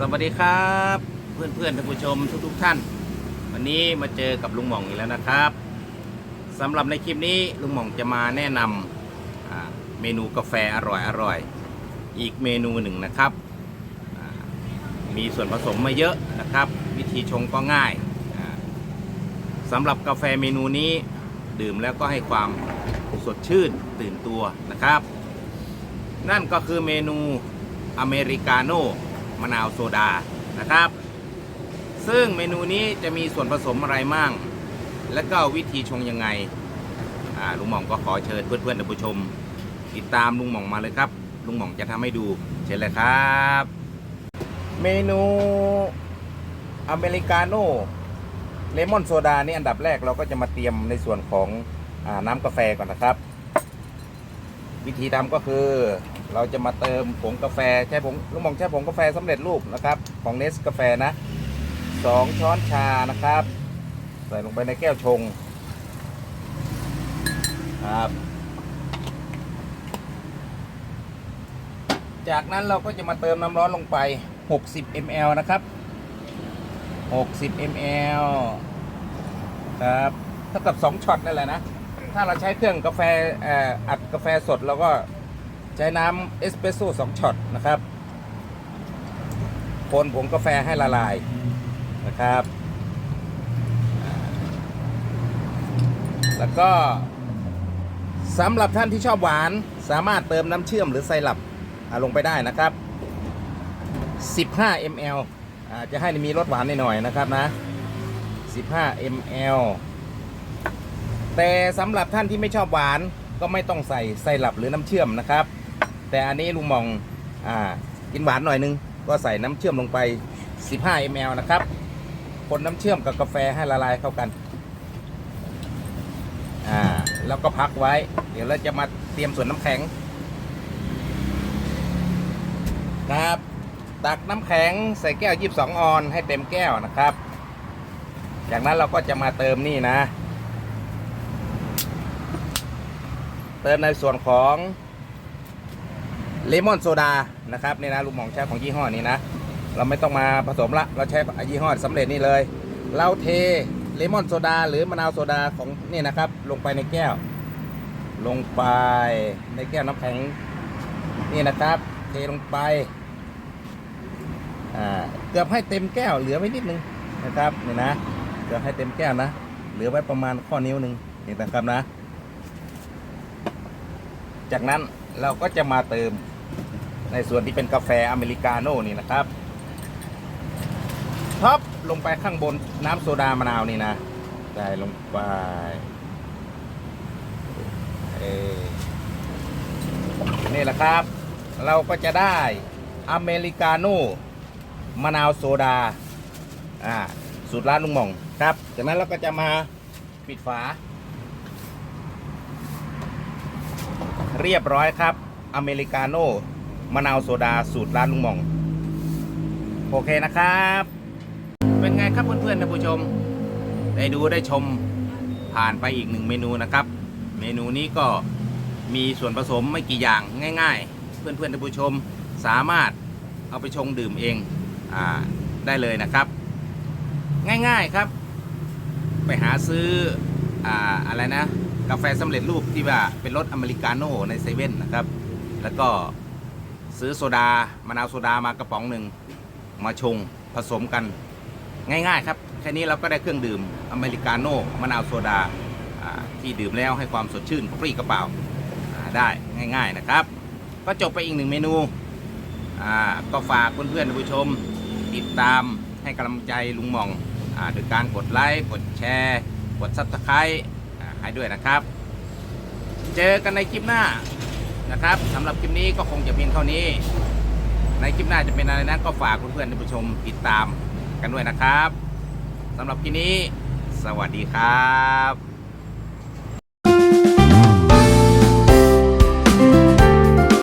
สวัสดีครับเพื่อนเพื่อนๆท่านผู้ชมทุกทุกท่าน วันนี้มาเจอกับลุงหม่องอีกแล้วนะครับสำหรับในคลิปนี้ลุงหม่องจะมาแนะนำอ่าเมนูกาแฟอร่อยอร่อยๆอีกเมนูหนึ่งนะครับ มีส่วนผสมไม่เยอะนะครับ วิธีชงก็ง่ายอ่าสำหรับกาแฟเมนูนี้ดื่มแล้วก็ให้ความสดชื่นตื่นตัวนะครับ นั่นก็คือเมนูอเมริกาโน่ มะนาวโซดานะครับ ซึ่งเมนูนี้จะมีส่วนผสมอะไรมั่ง และก็วิธีชงยังไงลุงหม่องก็ขอเชิญเพื่อนๆท่านผู้ชม ติดตามลุงหม่องมาเลยครับ ลุงหม่องจะทำให้ดูเชิญเลยครับ เมนูอเมริกาโน่เลมอนโซดานี่อันดับแรกเราก็จะมาเตรียมในส่วนของอน้ำกาแฟก่อนนะครับ วิธีทำก็คือ เราจะมาเติมผงกาแฟใช้ผงลุงหมองใช้ผงกาแฟสำเร็จรูปนะครับของเนสกาแฟนะสองช้อนชานะครับ ใส่ลงไปในแก้วชงครับจากนั้นเราก็จะมาเติมน้ำร้อนลงไป 60 ml นะครับ 60 ml ครับเท่ากับ 2ช็อตนั่นแหละนะ ถ้าเราใช้เครื่องกาแฟเอ่ออัดกาแฟสดเราก็ ใช้น้ำเอสเปรสโซ่สองช็อตนะครับคนผงกาแฟให้ละลายนะครับ แล้วก็สำหรับท่านที่ชอบหวานสามารถเติมน้ำเชื่อมหรือไซรัปลงไปได้นะครับ 15 ml จะให้มีรสหวานหน่อยๆนะครับนะ 15 ml แต่สำหรับท่านที่ไม่ชอบหวานก็ไม่ต้องใส่ไซรัปหรือน้ำเชื่อมนะครับ แต่อันนี้ลุงมองอ่ากินหวานหน่อยนึง ก็ใส่น้ำเชื่อมลงไป 15 ml นะครับ คนน้ำเชื่อมกับกาแฟให้ละลายเข้ากันอ่าแล้วก็พักไว้ เดี๋ยวเราจะมาเตรียมส่วนน้ำแข็งครับตักน้ำแข็งใส่แก้ว 22 ออนให้เต็มแก้วนะครับ จากนั้นเราก็จะมาเติมนี่นะ เติมในส่วนของ เลมอนโซดานะครับนี่นะลุงหมองใช้ของยี่ห้อนี้นะ เราไม่ต้องมาผสมละ เราใช้ยี่ห้อสำเร็จนี่เลย เราเทเลมอนโซดา หรือมะนาวโซดาของนี่นะครับ ลงไปในแก้ว ลงไปในแก้วน้ำแข็งนี่นะครับ เทลงไปอ่าเกือบให้เต็มแก้วเหลือไว้นิดนึงนะครับนี่นะเกือบให้เต็มแก้วนะเหลือไว้ประมาณข้อนิ้วหนึ่งนี่นะครับนะ จากนั้นเราก็จะมาเติม ในส่วนที่เป็นกาแฟอเมริกาโน่นี่นะครับท็อปลงไปข้างบนน้ำโซดามะนาวนี่นะใส่ลงไปเอ่นี่แหละครับ เราก็จะได้อเมริกาโน่มะนาวโซดาอ่าสูตรร้านลุงหม่องครับ จากนั้นเราก็จะมาปิดฝา เรียบร้อยครับ อเมริกาโน่มะนาวโซดาสูตรร้านลุงหม่อง โอเคนะครับ เป็นไงครับเพื่อนๆท่านผู้ชม ได้ดูได้ชมผ่านไปอีกหนึ่งเมนูนะครับ เมนูนี้ก็มีส่วนผสมไม่กี่อย่างง่าย ๆ เพื่อนๆท่านผู้ชมสามารถเอาไปชงดื่มเองอได้เลยนะครับ ง่ายๆครับ ไปหาซื้อออะไรนะ กาแฟสำเร็จรูปที่ว่าเป็นรสอเมริกาโน่ในเซเว่นนะครับ แล้วก็ซื้อโซดามะนาวโซดามากระป๋องหนึ่งมาชงผสมกันง่าย ๆ ครับแค่นี้เราก็ได้เครื่องดื่มอเมริกาโน่มะนาวโซดาที่ดื่มแล้วให้ความสดชื่นกระปรี้กระเป๋าได้ง่าย ๆนะครับ ก็จบไปอีกหนึ่งเมนูก็ฝากเพื่อนๆผู้ชมติดตามให้กำลังใจลุงมองอโดยการกดไลค์กดแชร์ กดซับสไครต์ให้ด้วยนะครับ เจอกันในคลิปหน้า นะครับสำหรับคลิปนี้ก็คงจะเพียงเท่านี้ ในคลิปหน้าจะเป็นอะไรนั้นก็ฝากเพื่อนๆท่านผู้ชมติดตามกันด้วยนะครับสำหรับคลิปนี้ สวัสดีครับ